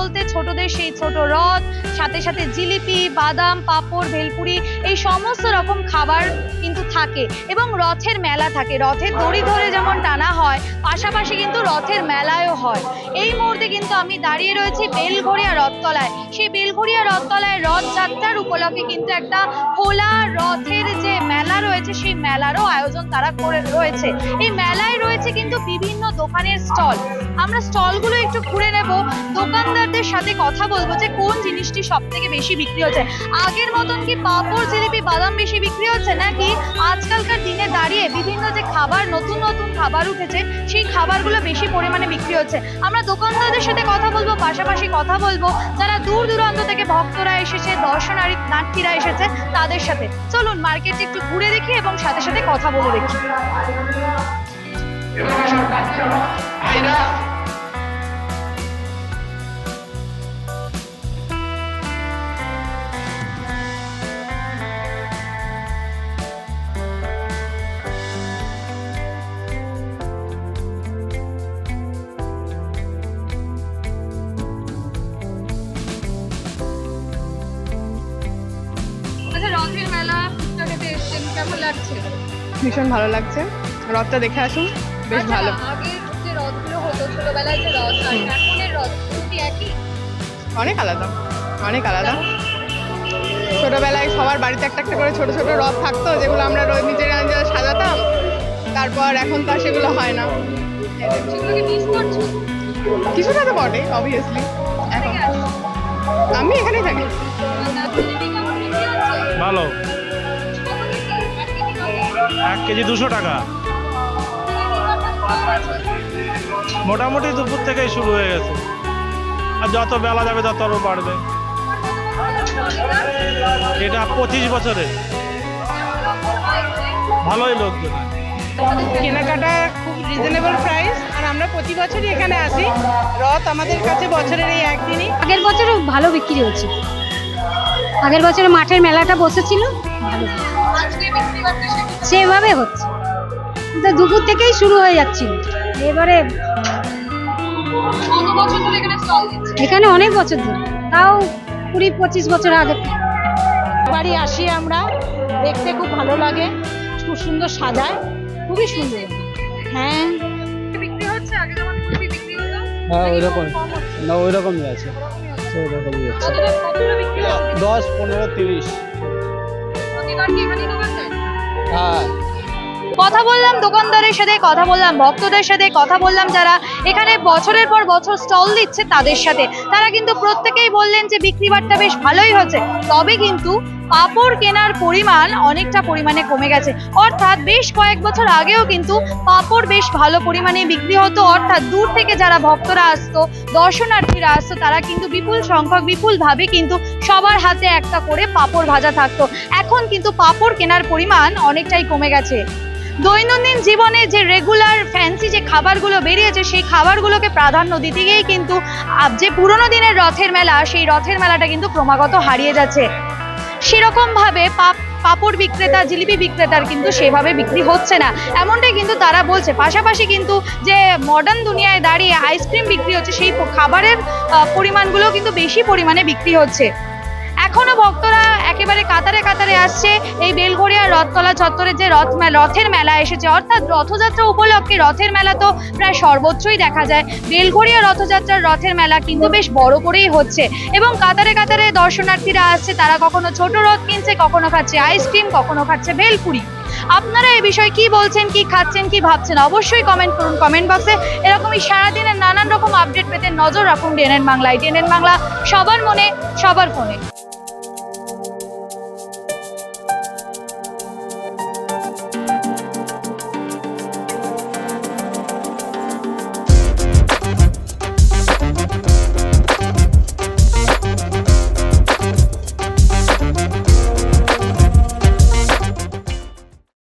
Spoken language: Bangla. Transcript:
বলতে ছোটদের সেই ছোট রথ সাথে সাথে জিলিপি, বাদাম, পাঁপড়, ভেলপুরি, এই সমস্ত রকম খাবার কিন্তু থাকে এবং রথের মেলা থাকে। রথের দড়ি ধরে যেমন টানা হয়, পাশাপাশি কিন্তু রথের মেলায়ও হয়। এই মুহূর্তে কিন্তু আমি দাঁড়িয়ে রয়েছি বেলঘড়িয়া রথতলায়। সেই বেলঘড়িয়া রথতলায় রথযাত্রার উপলক্ষে কিন্তু একটা খোলা রথের যে মেলা রয়েছে, সেই মেলারও আয়োজন তারা করে রয়েছে। এই মেলায় রয়েছে কিন্তু বিভিন্ন দোকানের স্টল। আমরা স্টলগুলো একটু ঘুরে নেব। দোকানদারদের সাথে কথা বলব যে কোন জিনিসটি সব থেকে বেশি বিক্রি হচ্ছে। আগের মতন কি পাঁপড়, জিলিপি, বাদাম বেশি বিক্রি হচ্ছে নাকি? আজকালকার দিনে দাঁড়িয়ে বিভিন্ন যে খাবার, নতুন নতুন খাবার উঠেছে, সেই খাবারগুলো বেশি পরিমাণে বিক্রি হচ্ছে। আমরা দোকানদারদের সাথে কথা বলব, পাশাপাশি কথা বলব। যারা দূর দূরান্ত থেকে ভক্তরা এসেছে, দর্শনারী নাট্যীরা এসেছে, তাদের সাথে। চলুন মার্কেটে একটু ঘুরে দেখি এবং সাথে সাথে কথা বলে দেখি। আচ্ছা রথের মেলা ফুচকাটাতে এসছেন কেমন লাগছে? ভীষণ ভালো লাগছে। রথটা দেখে আসুন। বেশ আচ্ছা, ভালো। আগের যে রথগুলো হতো ছোটবেলায় যে রথ আর এখনের রথ কি একই? অনেক আলাদা অনেক আলাদা। ছোটবেলায় সবার বাড়িতে একটা একটা করে ছোট ছোট রথ থাকতো যেগুলো আমরা রোজ নিজেরা নিজেরা সাজাতাম। তারপর এখন তো আর সেগুলো হয় না। কিছুটা তো বটে অবভিয়াসলি এখন আমি এখানেই থাকি। হচ্ছে? ভালো। এক কেজি দুশো টাকা? মোটামুটি দুপুর থেকেই শুরু হয়ে গেছে। আর যত বেলা যাবে তত আরও বাড়বে। এটা পঁচিশ বছরে। ভালোই লোকজন। কেনাকাটা খুব রিজনেবল প্রাইস আর আমরা প্রতি বছরই এখানে আসি। রথ আমাদের কাছে বছরের এই একদিনই। আগের বছরও ভালো বিক্রি হচ্ছে আগের বছরে মাঠের মেলাটা বসেছিল ভালো। আজকে বিক্রি করতে শিখেছো? সেভাবে হচ্ছে। দুপুর থেকেই শুরু হয়ে যাচ্ছিল এবারে কত এখানে অনেক বছর ধরে তাও কুড়ি পঁচিশ বছর আগে। বাড়ি আসি আমরা দেখতে খুব ভালো লাগে খুব সুন্দর সাজায় খুবই সুন্দর। হ্যাঁ। বিক্রি হচ্ছে? আগে যেমন বিক্রি হতো হ্যাঁ নাকি ওই রকম না ওই রকমই আছে। দশ পনেরো তিরিশ। হ্যাঁ। কথা বললাম দোকানদারের সাথে, কথা বললাম ভক্তদের সাথে, কথা বললাম যারা এখানে বছরের পর বছর স্টল দিচ্ছে তাদের সাথে। তারা কিন্তু প্রত্যেকেই বললেন যে বিক্রি বাট্টা বেশ ভালোই হচ্ছে। তবে কিন্তু পাপড় কেনার পরিমাণ অনেকটা পরিমাণে কমে গেছে। অর্থাৎ বেশ কয়েক বছর আগেও কিন্তু পাপড় বেশ ভালো পরিমাণে বিক্রি হতো। অর্থাৎ দূর থেকে যারা ভক্তরা আসতো, দর্শনার্থীরা আসতো, তারা কিন্তু বিপুল সংখ্যক, বিপুলভাবে কিন্তু সবার হাতে একটা করে পাপড় ভাজা থাকতো। এখন কিন্তু পাপড় কেনার পরিমাণ অনেকটাই কমে গেছে। দৈনন্দিন জীবনে যে রেগুলার ফ্যান্সি যে খাবারগুলো বেরিয়েছে, সেই খাবারগুলোকে প্রাধান্য দিতে গিয়েই কিন্তু যে পুরোনো দিনের রথের মেলা, সেই রথের মেলাটা কিন্তু ক্রমাগত হারিয়ে যাচ্ছে। সেরকম ভাবে পাপ পাপড় বিক্রেতা, জিলিপি বিক্রেতার কিন্তু সেভাবে বিক্রি হচ্ছে না। এমনটাই কিন্তু তারা বলছে। পাশাপাশি কিন্তু যে মডার্ন দুনিয়ায় দাঁড়িয়ে আইসক্রিম বিক্রি হচ্ছে, সেই খাবারের পরিমাণগুলো কিন্তু বেশি পরিমাণে বিক্রি হচ্ছে। এখনও ভক্তরা একেবারে কাতারে কাতারে আসছে এই বেলঘড়িয়া রথতলা চত্বরে যে রথ রথের মেলা এসেছে। অর্থাৎ রথযাত্রা উপলক্ষে রথের মেলা তো প্রায় সর্বোচ্চই দেখা যায়। বেলঘড়িয়া রথযাত্রার রথের মেলা কিন্তু বেশ বড় করেই হচ্ছে এবং কাতারে কাতারে দর্শনার্থীরা আসছে। তারা কখনো ছোট রথ কিনছে, কখনো খাচ্ছে আইসক্রিম, কখনো খাচ্ছে ভেলপুরি। আপনারা এই বিষয়ে কি বলছেন, কি খাচ্ছেন, কি ভাবছেন অবশ্যই কমেন্ট করুন কমেন্ট বক্সে এরকমই সারাদিনের নানান রকম আপডেট পেতে নজর রাখুন ডিএনএন বাংলায় ডিএনএন বাংলা, সবার মনে, সবার ফোনে।